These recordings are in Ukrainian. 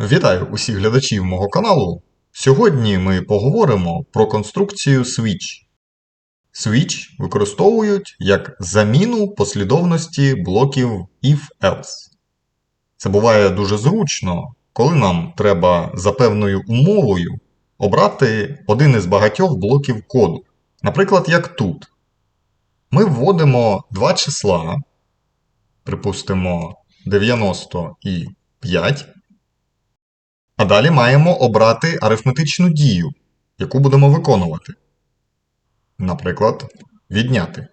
Вітаю усіх глядачів мого каналу. Сьогодні ми поговоримо про конструкцію switch. Switch використовують як заміну послідовності блоків if-else. Це буває дуже зручно, коли нам треба за певною умовою обрати один із багатьох блоків коду. Наприклад, як тут. Ми вводимо два числа, припустимо 90 і 5. А далі маємо обрати арифметичну дію, яку будемо виконувати. Наприклад, відняти.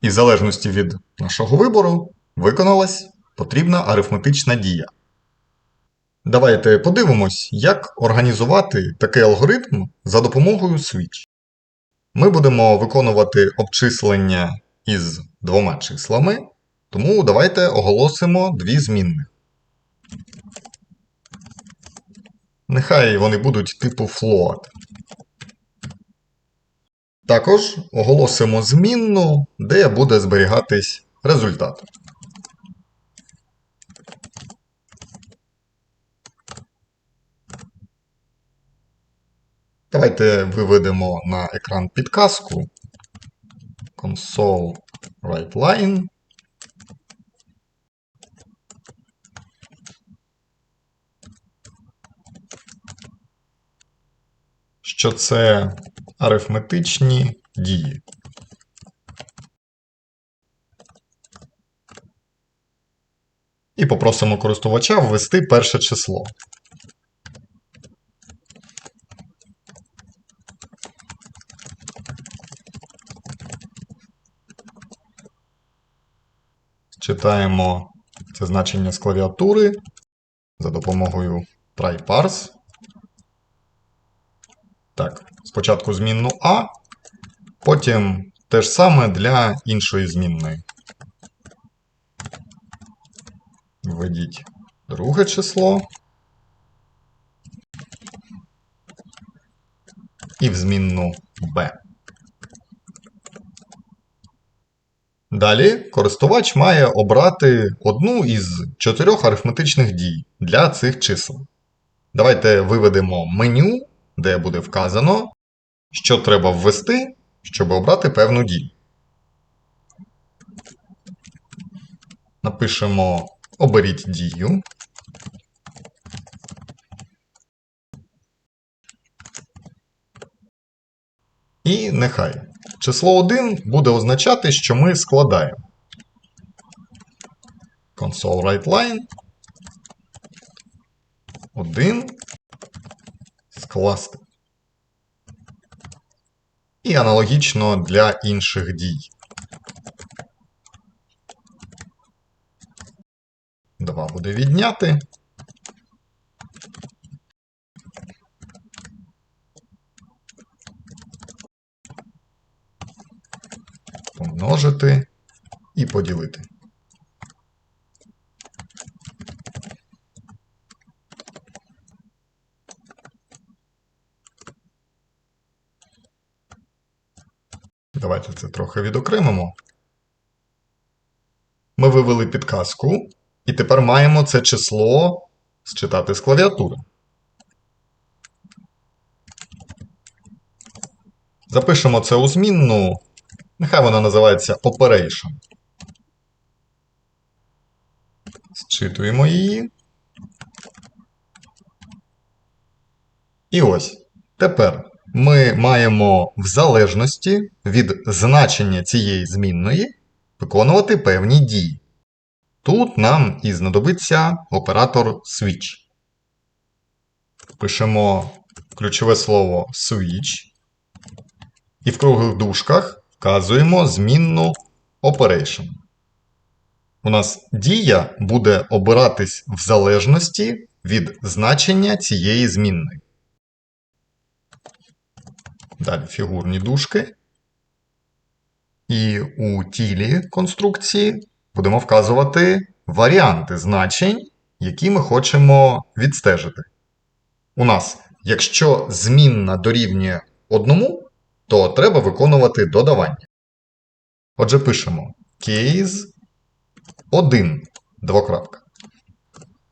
І в залежності від нашого вибору виконалась потрібна арифметична дія. Давайте подивимось, як організувати такий алгоритм за допомогою switch. Ми будемо виконувати обчислення із двома числами, тому давайте оголосимо дві змінних. Нехай вони будуть типу float. Також оголосимо змінну, де буде зберігатись результат. Давайте виведемо на екран підказку console writeLine. Що це арифметичні дії. І попросимо користувача ввести перше число. Читаємо це значення з клавіатури за допомогою try-parse. Так, спочатку змінну А, потім те ж саме для іншої змінної. Введіть друге число. І в змінну B. Далі користувач має обрати одну із чотирьох арифметичних дій для цих чисел. Давайте виведемо меню де буде вказано, що треба ввести, щоб обрати певну дію. Напишемо Оберіть дію. І нехай. Число 1 буде означати, що ми складаємо. Console writeLine 1 скласти. І аналогічно для інших дій. Два буде відняти. Помножити і поділити. Давайте це трохи відокремимо. Ми вивели підказку, і тепер маємо це число считати з клавіатури. Запишемо це у змінну. Нехай вона називається Operation. Зчитуємо її. І ось. Тепер ми маємо в залежності від значення цієї змінної виконувати певні дії. Тут нам і знадобиться оператор switch. Пишемо ключове слово switch. І в круглих дужках вказуємо змінну operation. У нас дія буде обиратись в залежності від значення цієї змінної. Далі фігурні дужки. І у тілі конструкції будемо вказувати варіанти значень, які ми хочемо відстежити. У нас, якщо змінна дорівнює одному, то треба виконувати додавання. Отже, пишемо case 1 двокрапка.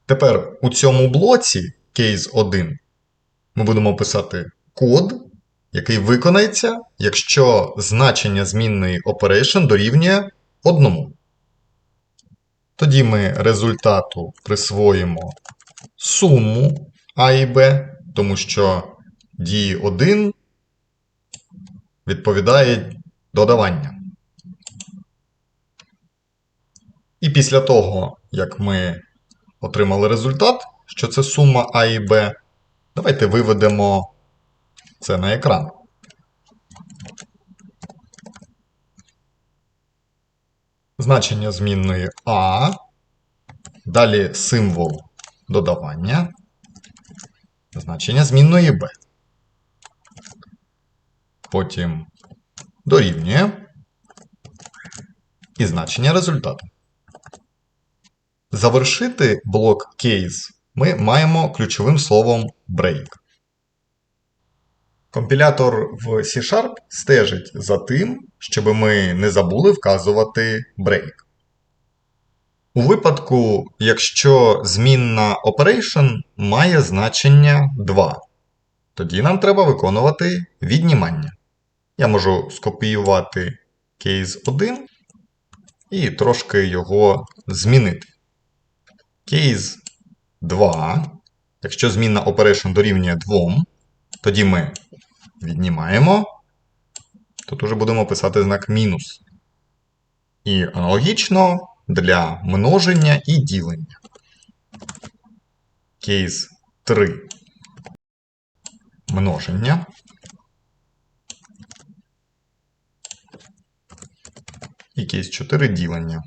Тепер у цьому блоці case 1 ми будемо писати код, який виконається, якщо значення змінної operation дорівнює 1. Тоді ми результату присвоїмо суму А і Б, тому що дії 1 відповідає додавання. І після того, як ми отримали результат, що це сума А і Б, давайте виведемо це на екран. Значення змінної А, далі символ додавання, значення змінної Б. Потім дорівнює і значення результату. Завершити блок case ми маємо ключовим словом break. Компілятор в C-Sharp стежить за тим, щоб ми не забули вказувати break. У випадку, якщо змінна operation має значення 2, тоді нам треба виконувати віднімання. Я можу скопіювати кейс 1 і трошки його змінити. Кейс 2. Якщо змінна operation дорівнює 2, тоді ми віднімаємо. Тут уже будемо писати знак мінус. І аналогічно для множення і ділення. Кейс 3. Множення. І кейс 4 ділення.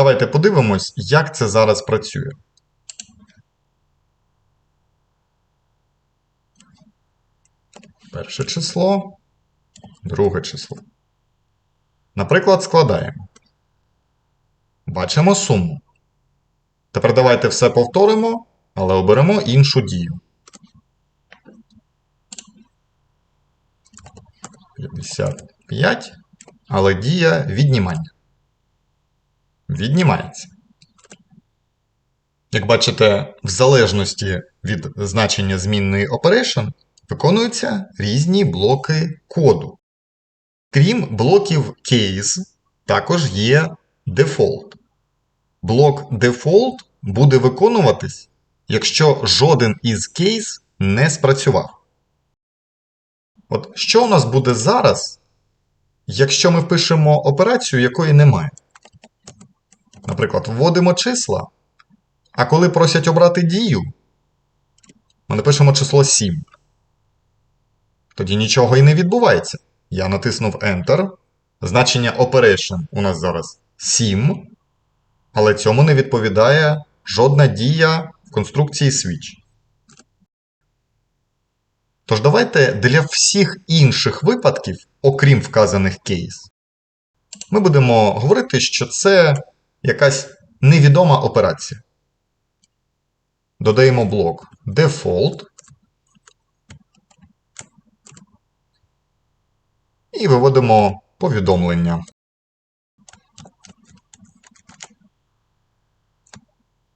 Давайте подивимось, як це зараз працює. Перше число, друге число. Наприклад, складаємо. Бачимо суму. Тепер давайте все повторимо, але оберемо іншу дію. 55, але дія віднімання. Віднімається. Як бачите, в залежності від значення змінної operation виконуються різні блоки коду. Крім блоків case, також є default. Блок default буде виконуватись, якщо жоден із кейс не спрацював. От що у нас буде зараз, якщо ми впишемо операцію, якої немає? Наприклад, вводимо числа, а коли просять обрати дію, ми напишемо число 7. Тоді нічого і не відбувається. Я натиснув Enter. Значення operation у нас зараз 7, але цьому не відповідає жодна дія в конструкції switch. Тож давайте для всіх інших випадків, окрім вказаних кейс, ми будемо говорити, що це якась невідома операція. Додаємо блок default і виводимо повідомлення.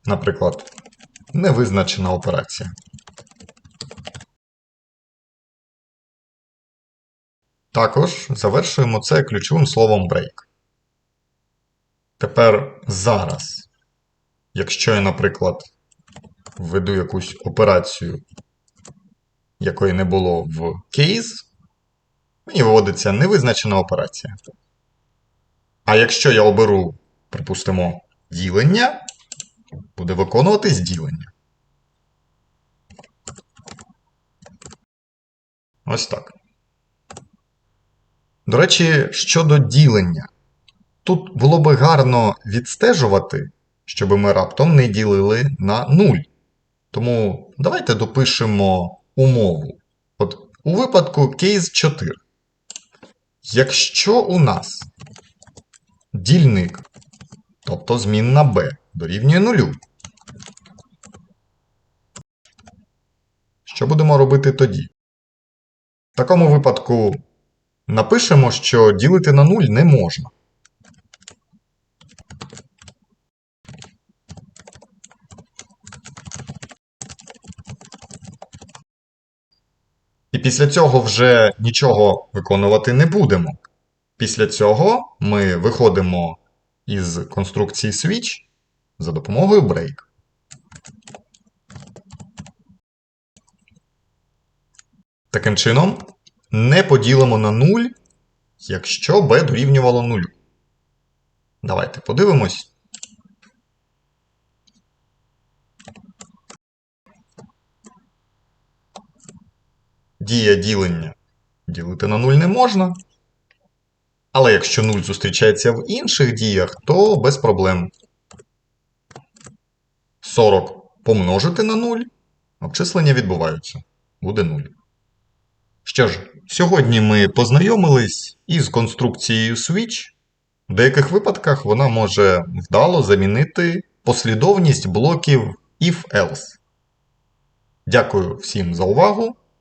Наприклад, невизначена операція. Також завершуємо це ключовим словом break. Тепер зараз, якщо я, наприклад, введу якусь операцію, якої не було в кейс, мені виводиться невизначена операція. А якщо я оберу, припустимо, ділення, буде виконуватись ділення. Ось так. До речі, щодо ділення. Тут було би гарно відстежувати, щоб ми раптом не ділили на 0. Тому давайте допишемо умову. От У випадку кейс 4. Якщо у нас дільник, тобто змінна b, дорівнює 0, що будемо робити тоді? В такому випадку Напишемо, що ділити на 0 не можна. Після цього вже нічого виконувати не будемо. Після цього ми виходимо із конструкції switch за допомогою break. Таким чином, не поділимо на 0, якщо b дорівнювало 0. Давайте подивимось. Дія ділення ділити на 0 не можна. Але якщо 0 зустрічається в інших діях, то без проблем. 40 помножити на 0, обчислення відбуваються. Буде 0. Що ж, сьогодні ми познайомились із конструкцією switch. В деяких випадках вона може вдало замінити послідовність блоків if-else. Дякую всім за увагу.